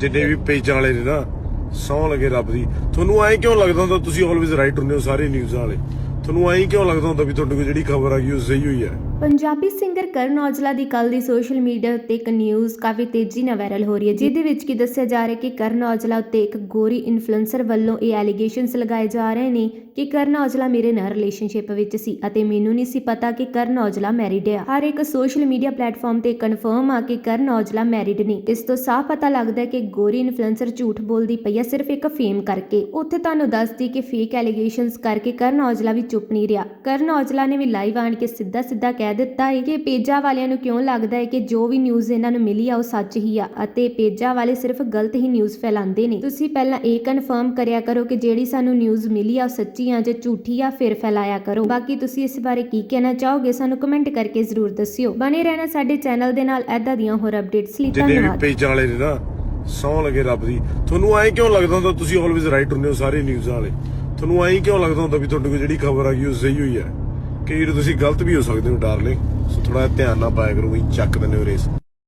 ਜਿੰਨੇ ਵੀ ਪੇਜਾਂ ਵਾਲੇ ਨੇ ਨਾ ਸੌ ਲਗੇ ਰੱਬ ਦੀ। ਤੁਹਾਨੂੰ ਐਂ ਕਿਉਂ ਲੱਗਦਾ ਹੁੰਦਾ ਤੁਸੀਂ ਆਲਵੇਜ਼ ਰਾਈਟ ਹੁੰਦੇ ਹੋ ਸਾਰੇ ਨਿਊਜ਼ ਵਾਲੇ? ਤੁਹਾਨੂੰ ਐਂ ਕਿਉਂ ਲੱਗਦਾ ਹੁੰਦਾ ਵੀ ਤੁਹਾਡੇ ਕੋਲ ਜਿਹੜੀ ਖਬਰ ਆ ਗਈ ਉਹ ਸਹੀ ਹੋਈ ਹੈ? ਪੰਜਾਬੀ ਸਿੰਗਰ ਕਰਨ ਔਜਲਾ ਦੀ ਕੱਲ ਦੀ ਸੋਸ਼ਲ ਮੀਡੀਆ ਉੱਤੇ ਇੱਕ ਨਿਊਜ਼ ਕਾਫੀ ਤੇਜ਼ੀ ਨਾਲ ਵਾਇਰਲ ਹੋ ਰਹੀ ਹੈ, ਜਿਹਦੇ ਵਿੱਚ ਕੀ ਦੱਸਿਆ ਜਾ ਰਿਹਾ ਕਿ ਕਰਨ ਔਜਲਾ ਉੱਤੇ ਇੱਕ ਗੋਰੀ ਇਨਫਲੂਐਂਸਰ ਵੱਲੋਂ ਇਹ ਐਲੀਗੇਸ਼ਨਸ ਲਗਾਏ ਜਾ ਰਹੇ ਨੇ ਕਿ ਕਰਨ ਔਜਲਾ ਮੇਰੇ ਨਾਲ ਰਿਲੇਸ਼ਨਸ਼ਿਪ ਵਿੱਚ ਸੀ ਅਤੇ ਮੈਨੂੰ ਨਹੀਂ ਸੀ ਪਤਾ ਕਿ ਕਰਨ ਔਜਲਾ ਮੈਰਿਡ ਹੈ ਹਰ ਇੱਕ ਸੋਸ਼ਲ ਮੀਡੀਆ ਪਲੇਟਫਾਰਮ ਤੇ ਕਨਫਰਮ ਆ ਕਿ ਕਰਨ ਔਜਲਾ ਮੈਰਿਡ ਨੇ। ਇਸ ਤੋਂ ਸਾਫ਼ ਪਤਾ ਲੱਗਦਾ ਹੈ ਕਿ ਗੋਰੀ ਇਨਫਲੂਐਂਸਰ ਝੂਠ ਬੋਲਦੀ ਪਈ ਹੈ ਸਿਰਫ ਇੱਕ ਫੇਮ ਕਰਕੇ। ਉੱਥੇ ਤੁਹਾਨੂੰ ਦੱਸਦੀ ਕਿ ਫੇਕ ਐਲੀਗੇਸ਼ਨਸ ਕਰਕੇ ਕਰਨ ਔਜਲਾ ਵੀ ਚੁੱਪ ਨਹੀਂ ਰਿਹਾ। ਕਰਨ ਔਜਲਾ ਨੇ ਵੀ ਲਾਈਵ ਆਣ ਕੇ ਸਿੱਧਾ ਸਿੱਧਾ ਕਹਿ ਕਹਿ ਦਿੱਤਾ ਹੈ ਕਿ ਪੇਜਾ ਵਾਲਿਆਂ ਨੂੰ ਕਿਉਂ ਲੱਗਦਾ ਹੈ ਕਿ ਜੋ ਵੀ ਨਿਊਜ਼ ਇਹਨਾਂ ਨੂੰ ਮਿਲੀ ਆ ਉਹ ਸੱਚ ਹੀ ਆ ਅਤੇ ਪੇਜਾ ਵਾਲੇ ਸਿਰਫ ਗਲਤ ਹੀ ਨਿਊਜ਼ ਫੈਲਾਉਂਦੇ ਨੇ। ਤੁਸੀਂ ਪਹਿਲਾਂ ਇਹ ਕਨਫਰਮ ਕਰਿਆ ਕਰੋ ਕਿ ਜਿਹੜੀ ਸਾਨੂੰ ਨਿਊਜ਼ ਮਿਲੀ ਆ ਉਹ ਸੱਚੀ ਆ ਜਾਂ ਝੂਠੀ ਆ ਫਿਰ ਫੈਲਾਇਆ ਕਰੋ। ਬਾਕੀ ਤੁਸੀਂ ਇਸ ਬਾਰੇ ਕੀ ਕਹਿਣਾ ਚਾਹੋਗੇ ਸਾਨੂੰ ਕਮੈਂਟ ਕਰਕੇ ਜ਼ਰੂਰ ਦੱਸਿਓ। ਬਣੇ ਰਹਿਣਾ ਸਾਡੇ ਚੈਨਲ ਦੇ ਨਾਲ ਐਦਾਂ ਦੀਆਂ ਹੋਰ ਅਪਡੇਟਸ ਲਈ। ਜਿੰਨੇ ਵੀ ਧੰਨਵਾਦ। ਪੇਜਾਂ ਵਾਲੇ ਨੇ ਨਾ ਸੌ ਲਗੇ ਰੱਬ ਦੀ। ਤੁਹਾਨੂੰ ਐਂ ਕਿਉਂ ਲੱਗਦਾ ਹੁੰਦਾ ਤੁਸੀਂ ਆਲਵੇਜ਼ ਰਾਈਟ ਹੁੰਦੇ ਹੋ ਸਾਰੇ ਨਿਊਜ਼ ਵਾਲੇ? ਤੁਹਾਨੂੰ ਐਂ ਕਿਉਂ ਲੱਗਦਾ ਹੁੰਦਾ ਵੀ ਤੁਹਾਡੇ ਕੋਲ ਜਿਹੜੀ ਖਬਰ ਆ ਗਈ ਉਹ ਸਹੀ ਹੋਈ ਹੈ ਕਈ ਵਾਰ ਤੁਸੀਂ ਗਲਤ ਵੀ ਹੋ ਸਕਦੇ ਹੋ, ਡਾਰਲਿੰਗ। ਸੋ ਥੋੜਾ ਧਿਆਨ ਨਾਲ ਪਾਇਆ ਕਰੋ ਵੀ ਚੱਕ ਦਿੰਦੇ ਹੋ ਰੇਸ।